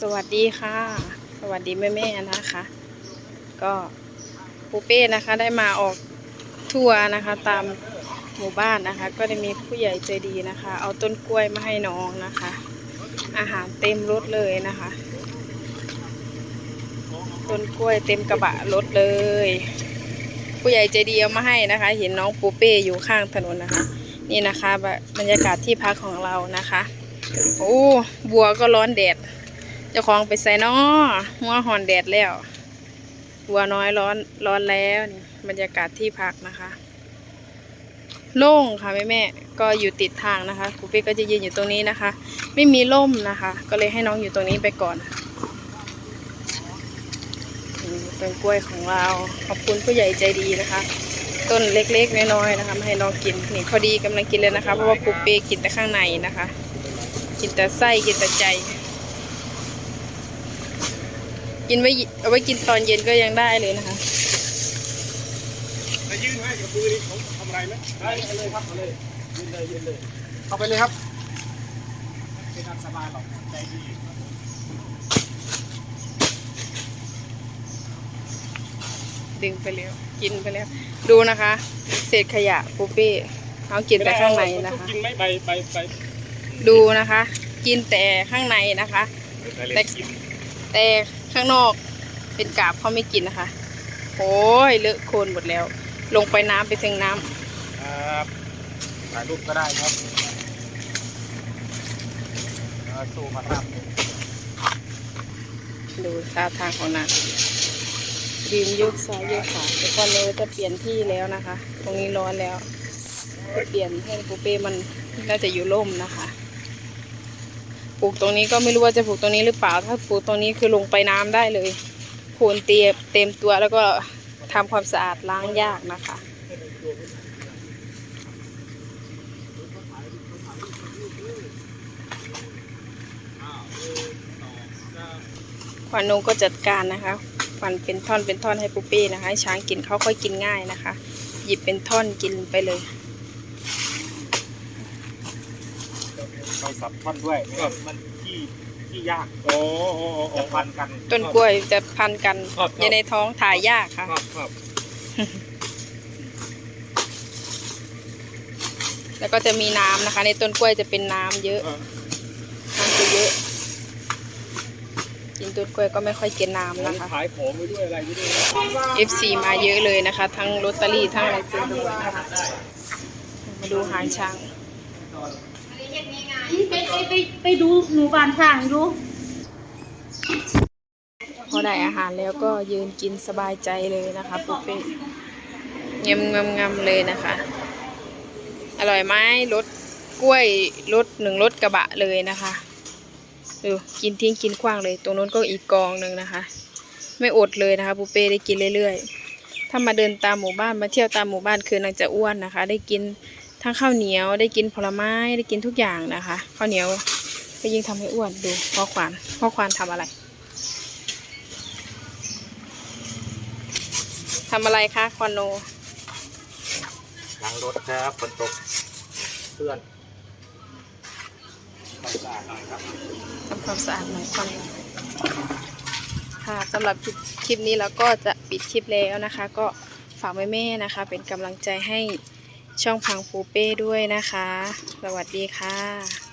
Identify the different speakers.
Speaker 1: สวัสดีค่ะ สวัสดีแม่แม่ๆนะคะ ก็ปูเป้นะคะได้มาออกทัวร์นะคะ ตามหมู่บ้านนะคะ ก็ได้มีผู้ใหญ่ใจดีนะคะ เอาต้นกล้วยมาให้น้องนะคะ อาหารเต็มรถเลยนะคะ ต้นกล้วยเต็มกระบะรถเลย ผู้ใหญ่ใจดีเอามาให้นะคะ เห็นน้องปูเป้อยู่ข้างถนนนะคะ นี่นะคะบรรยากาศที่พักของเรานะคะ โอ้บัวก็ร้อนแดดเจ้าของไปใส่นอหัวหอนแดดแล้ว บัวน้อยร้อนร้อนแล้วนี่บรรยากาศที่พักนะคะ โล่งค่ะแม่แม่ๆก็อยู่ติดทางนะคะครูเป้ก็จะยืนอยู่ตรงนี้นะคะ ไม่มีร่มนะคะ ก็เลยให้น้องอยู่ตรงนี้ไปก่อนนี่ต้นกล้วยของเราขอบคุณผู้ใหญ่ใจดีนะคะ ต้นเล็กๆน้อยๆนะคะมาให้น้องกินนี่พอดีกำลังกินเลยนะคะ เพราะว่าครูเป้กินแต่ข้างในนะคะ กินแต่ไส้กินแต่ใจ กินไว้เอาไว้กินตอนเย็นก็ยังได้เลยนะคะ
Speaker 2: จะยื่นให้กับมือนี่เขาทำอะไรไหมได้เอาเลยครับเอาเลยยืนเลยยืนเลยเข้าไปเลยครับเป็นอันสบายหรอกใจดี
Speaker 1: ดึงไปแล้ว กินไปแล้ว ดูนะคะ เศษขยะปูเป้เขากินแต่ข้างในนะคะ
Speaker 2: กินไหมใบใบใบ
Speaker 1: ดูนะคะ กินแต่ข้างในนะคะ
Speaker 2: แต่
Speaker 1: แต่ข้างนอกเป็นกาบเขาไม่กินนะคะ โอ้ยเลอะโคลนหมดแล้ว ลงไปน้ำไปถึงน้ำ
Speaker 2: ครับถ่ายรูปก็ได้ครับเอาสู้มาท
Speaker 1: ดูท่าทางของนาง ดินยกซ้ายยกขวาแต่ก่อนเลยจะเปลี่ยนที่แล้วนะคะ ตรงนี้ร้อนแล้วจะเปลี่ยนให้ปูเป้มันน่าจะอยู่ร่มนะคะปลูกตรงนี้ก็ไม่รู้ว่าจะปลูกตรงนี้หรือเปล่า ถ้าปลูกตรงนี้คือลงไปน้ำได้เลยโคนเตียเต็มตัวแล้วก็ทำความสะอาดล้างยากนะคะขวัญนงก็จัดการนะคะ ขวัญเป็นท่อนเป็นท่อนให้ปูเป้นะคะให้ช้างกินเขาค่อยกินง่ายนะคะ หยิบเป็นท่อนกินไปเลยำ
Speaker 2: เราสับท่อนด้วยไม่งั้นมันที่ที่ยากโอ้โหจะพันกัน
Speaker 1: ต้นกล้วยจะพันกัน
Speaker 2: ครับ
Speaker 1: อยู่ในท้องถ่ายยากค่ะ
Speaker 2: ครับครับ
Speaker 1: แล้วก็จะมีน้ำนะคะ ในต้นกล้วยจะเป็นน้ำเยอะ
Speaker 2: เออ
Speaker 1: น้ำจะเยอะ กินต้นกล้วยก็ไม่ค่อยกินน้ำนะคะ
Speaker 2: ขายของไปด้วยอะไรไปด้วย
Speaker 1: FC มาเยอะเลยนะคะ ทั้งลอตเตอรี่ทั้งอะไรเต็มไปหมดนะคะมาดูหางช้าง
Speaker 3: ไปไปไปไปดูหนูบานช่างดู
Speaker 1: พอได้อาหารแล้วก็ยืนกินสบายใจเลยนะคะปุ๊เป้เงียบงำงำเลยนะคะ อร่อยไหมรสกล้วยรสหนึ่งรสกระบะเลยนะคะ ดูกินทิ้งกินขว้างเลย ตรงนู้นก็อีกกองหนึ่งนะคะ ไม่อดเลยนะคะปุ๊เป้ได้กินเรื่อยๆ ถ้ามาเดินตามหมู่บ้านมาเที่ยวตามหมู่บ้านคือนางจะอ้วนนะคะ ได้กินทั้งข้าวเหนียวได้กินผลไม้ได้กินทุกอย่างนะคะข้าวเหนียวก็ยิ่งทำให้อ้วนดูพ่อควานพ่อควานทำอะไรทำอะไรคะคอนโน
Speaker 2: ล้างรถครับฝนตกเพื่อนความสะอาดหน่อยครับ
Speaker 1: ทำความสะอาดหน่อยคอนค่ะสำหรับคลิปนี้เราก็จะปิดคลิปแล้วนะคะ ก็ฝากแม่ๆนะคะ เป็นกำลังใจให้ช่องพังปูเป้ด้วยนะคะ สวัสดีค่ะ